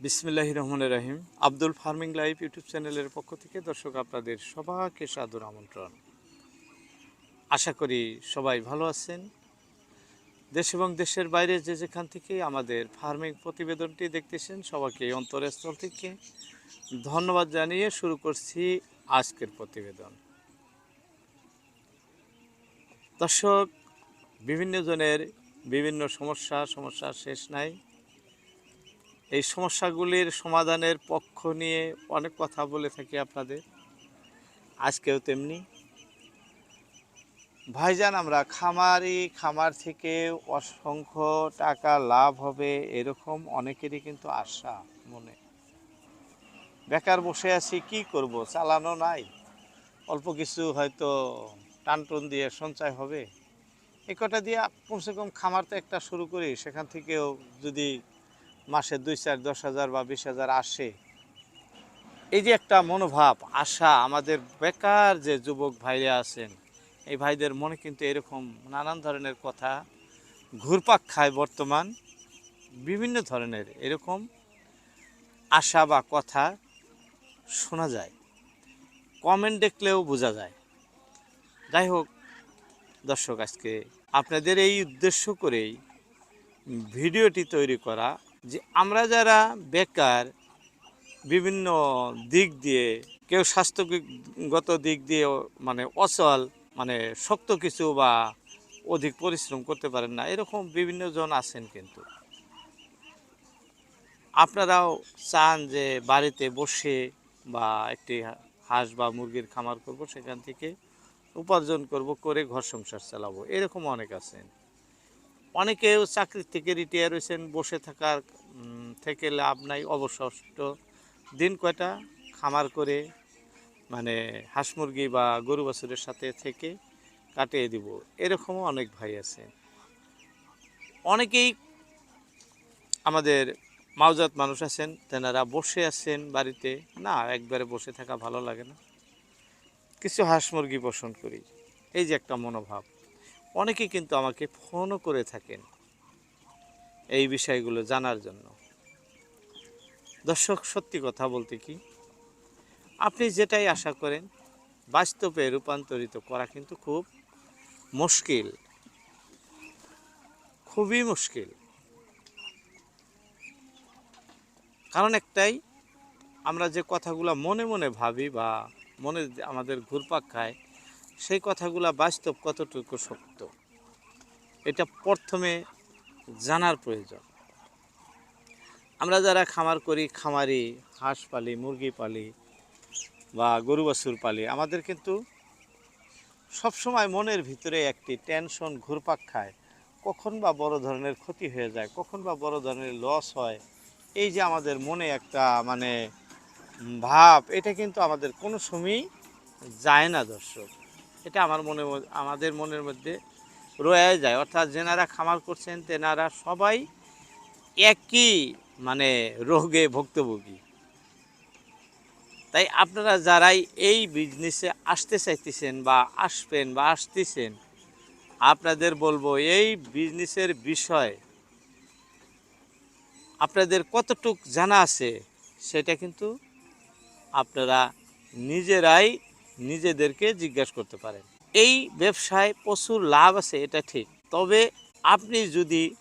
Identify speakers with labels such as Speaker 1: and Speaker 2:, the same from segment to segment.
Speaker 1: বিসমিল্লাহ রহমান রাহিম। আব্দুল ফার্মিং লাইভ ইউটিউব চ্যানেলের পক্ষ থেকে দর্শক আপনাদের সবাইকে সাদর আমন্ত্রণ। আশা করি সবাই ভালো আছেন। দেশ এবং দেশের বাইরে যে যেখান থেকে আমাদের ফার্মিং প্রতিবেদনটি দেখতেছেন, সবাইকে অন্তরস্থল থেকে ধন্যবাদ জানিয়ে শুরু করছি আজকের প্রতিবেদন। দর্শক, বিভিন্ন জনের বিভিন্ন সমস্যা, সমস্যার শেষ নাই। এই সমস্যাগুলির সমাধানের পক্ষ নিয়ে অনেক কথা বলে থাকি আপনাদের। আজকেও তেমনি। ভাইজান, আমরা খামারি, খামার থেকে অসংখ্য টাকা লাভ হবে এরকম অনেকেরই কিন্তু আশা মনে। বেকার বসে আছি, কি করব? চালানো নাই। অল্প কিছু হয়তো টানটন দিয়ে সঞ্চয় হবে। এ কটা দিয়ে কমসে কম খামার তো একটা শুরু করি, সেখান থেকেও যদি মাসে দুই চার, দশ হাজার বা বিশ হাজার আসে। এই যে একটা মনোভাব, আশা আমাদের বেকার যে যুবক ভাইরা আছেন, এই ভাইদের মনে কিন্তু এরকম নানান ধরনের কথা ঘুরপাক খায় বর্তমান। বিভিন্ন ধরনের এরকম আশা বা কথা শোনা যায়, কমেন্ট দেখলেও বোঝা যায়। যাই হোক, দর্শক, আজকে আপনাদের এই উদ্দেশ্য করেই ভিডিওটি তৈরি করা যে আমরা যারা বেকার, বিভিন্ন দিক দিয়ে, কেউ স্বাস্থ্যগত দিক দিয়ে মানে অচল মানে শক্ত কিছু বা অধিক পরিশ্রম করতে পারেন না, এরকম বিভিন্ন জন আছেন কিন্তু। আপনারাও চান যে বাড়িতে বসে বা একটি হাঁস বা মুরগির খামার করব, সেখান থেকে উপার্জন করব, করে ঘর সংসার চালাবো, এরকম অনেক আছেন। অনেকেও চাকরি থেকে রিটায়ার হয়েছেন, বসে থাকার থেকে লাভ নাই, অবশিষ্ট দিন কয়টা খামার করে মানে হাঁস মুরগি বা গরু বাছুরের সাথে থেকে কাটিয়ে দিব, এরকমও অনেক ভাই আছে। অনেকেই আমাদের মাওজাত মানুষ আছেন, তেনারা বসে আছেন বাড়িতে, না, একবারে বসে থাকা ভালো লাগে না। কিছু হাঁস মুরগি পোষণ করি, এই যে একটা মনোভাব। অনেকে কিন্তু আমাকে ফোনও করে থাকেন এই বিষয়গুলো জানার জন্য। দর্শক, সত্যি কথা বলতে কি, আপনি যেটাই আশা করেন, বাস্তবে রূপান্তরিত করা কিন্তু খুব মুশকিল। খুবই মুশকিল। কারণ একটাই, আমরা যে কথাগুলো মনে মনে ভাবি বা মনে আমাদের ঘুরপাক খায় সেই কথাগুলা বাস্তব কতটুকু সত্য? এটা প্রথমে জানার প্রয়োজন। আমরা যারা খামার করি, খামারি, হাঁস পালি, মুরগি পালি বা গরু, বাছুর পালি, আমাদের কিন্তু সবসময় মনের ভিতরে একটি টেনশন ঘুরপাক খায়। কখন বা বড় ধরনের ক্ষতি হয়ে যায়, কখন বা বড় ধরনের লস হয়। এই যে আমাদের মনে একটা মানে ভাব, এটা কিন্তু আমাদের কোনো সময়ই যায় না দর্শক। এটা আমার মনে আমাদের মনের মধ্যে রয়ে যায়। অর্থাৎ যেনারা খামার করছেন, তেনারা সবাই একই মানে রোগে ভুক্তভোগী। তাই আপনারা যারাই এই বিজনেসে আসতে চাইতেছেন বা আসবেন বা আসতেছেন, আপনাদের বলব এই বিজনেসের বিষয়, আপনাদের কতটুক জানা আছে, সেটা কিন্তু আপনারা নিজেরাই নিজেদেরকে জিজ্ঞাসা করতে পারেন। এই ব্যবসায় প্রচুর লাভ আছে, এটা ঠিক। তবে আপনি যদি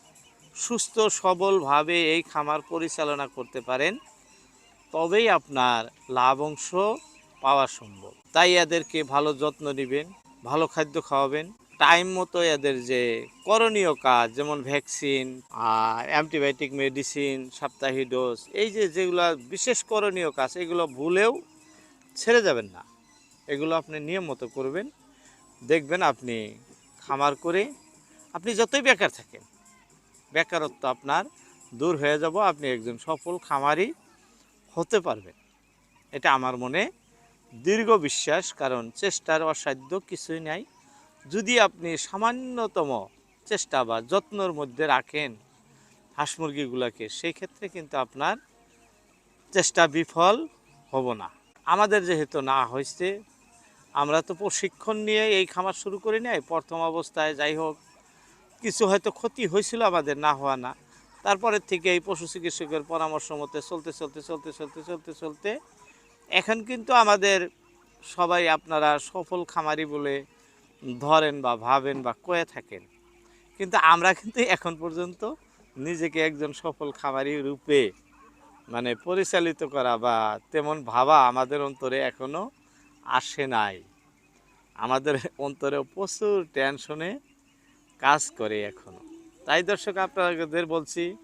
Speaker 1: সুস্থ, সবলভাবে এই খামার পরিচালনা করতে পারেন, তবেই আপনার লাভ অংশ পাওয়া সম্ভব। তাই এদেরকে ভালো যত্ন নেবেন, ভালো খাদ্য খাওয়াবেন। টাইম মতো এদের যে করণীয় কাজ, যেমন ভ্যাকসিন অ্যান্টিবায়োটিক মেডিসিন, সাপ্তাহিক ডোজ, এই যে যেগুলো বিশেষ করণীয় কাজ, এগুলো ভুলেও ছেড়ে যাবেন না। এগুলো আপনি নিয়ম মতো করবেন। দেখবেন আপনি খামার করে আপনি যতই বেকার থাকেন, বেকারত্ব আপনার দূর হয়ে যাব, আপনি একজন সফল খামারি হতে পারবেন। এটা আমার মনে দীর্ঘ বিশ্বাস, কারণ চেষ্টার অসাধ্য কিছুই নাই। যদি আপনি সামান্যতম চেষ্টা বা যত্নর মধ্যে রাখেন হাঁস মুরগিগুলোকে, সেই ক্ষেত্রে কিন্তু আপনার চেষ্টা বিফল হব না। আমাদের যেহেতু না হয়েছে আমরা তো প্রশিক্ষণ নিয়ে এই খামার শুরু করি নাই, প্রথম অবস্থায় যাই হোক, কিছু হয়তো ক্ষতি হয়েছিল আমাদের, না হওয়া না। তারপরের থেকে এই পশু চিকিৎসকের পরামর্শ মতে চলতে চলতে চলতে চলতে চলতে চলতে এখন কিন্তু আমাদের সবাই আপনারা সফল খামারি বলে ধরেন বা ভাবেন বা কয়ে থাকেন। কিন্তু আমরা কিন্তু এখন পর্যন্ত নিজেকে একজন সফল খামারি রূপে মানে পরিচালিত করা বা তেমন ভাবা আমাদের অন্তরে এখনও আসে নাই। আমাদের অন্তরে প্রচুর টেনশনে কাজ করে এখনও। তাই দর্শক, আপনাদের বলছি,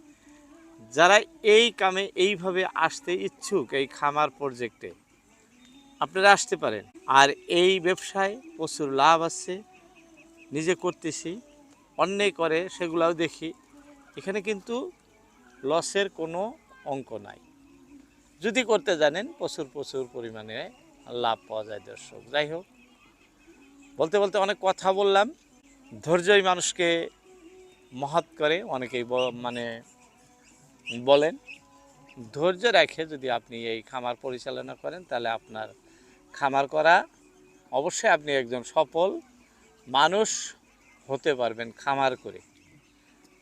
Speaker 1: যারা এই কামে এইভাবে আসতে ইচ্ছুক, এই খামার প্রজেক্টে আপনারা আসতে পারেন। আর এই ব্যবসায় প্রচুর লাভ আছে, নিজে করতেছি অন্যায় করে, সেগুলাও দেখি। এখানে কিন্তু লসের কোনো অঙ্ক নাই। যদি করতে জানেন, প্রচুর প্রচুর পরিমাণে লাভ পাওয়া যায় দর্শক। যাই হোক, বলতে বলতে অনেক কথা বললাম। ধৈর্যই মানুষকে মহৎ করে অনেকেই মানে বলেন। ধৈর্য রেখে যদি আপনি এই খামার পরিচালনা করেন, তাহলে আপনার খামার করা অবশ্যই আপনি একজন সফল মানুষ হতে পারবেন খামার করে।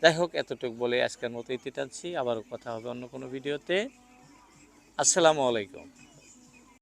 Speaker 1: যাই হোক, এতটুকু বলে আজকের মতো ইতি টানছি। আবারও কথা হবে অন্য কোনো ভিডিওতে। আসসালামু আলাইকুম।